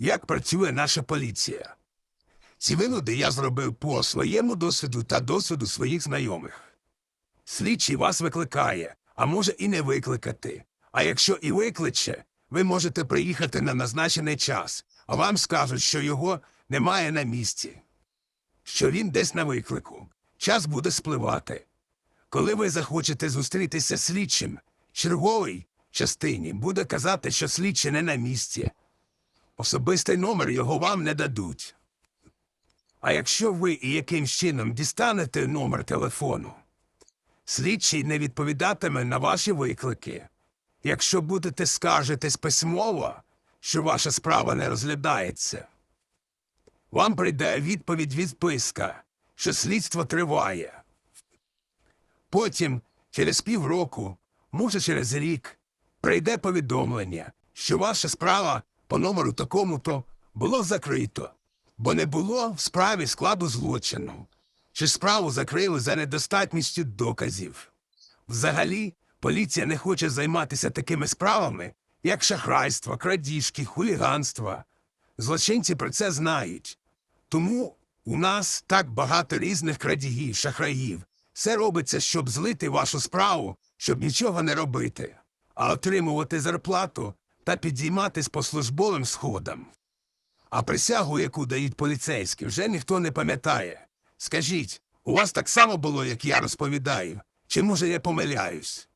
як працює наша поліція. Ці виводи я зробив по своєму досвіду та досвіду своїх знайомих. Слідчий вас викликає, а може і не викликати. А якщо і викличе, ви можете приїхати на назначений час, а вам скажуть, що його немає на місці, що він десь на виклику. Час буде спливати. Коли ви захочете зустрітися з слідчим, черговий частині буде казати, що слідчий не на місці. Особистий номер його вам не дадуть. А якщо ви якимсь чином дістанете номер телефону, слідчий не відповідатиме на ваші виклики. Якщо будете скаржитись письмово, що ваша справа не розглядається, вам прийде відповідь відписка, що слідство триває. Потім, через півроку, може через рік, прийде повідомлення, що ваша справа по номеру такому-то було закрито, бо не було в справі складу злочину, чи справу закрили за недостатністю доказів. Взагалі, поліція не хоче займатися такими справами, як шахрайство, крадіжки, хуліганство. Злочинці про це знають. Тому у нас так багато різних крадіїв, шахраїв. Все робиться, щоб злити вашу справу, щоб нічого не робити, а отримувати зарплату та підійматись по службовим сходам. А присягу, яку дають поліцейські, вже ніхто не пам'ятає. Скажіть, у вас так само було, як я розповідаю, чи може я помиляюсь?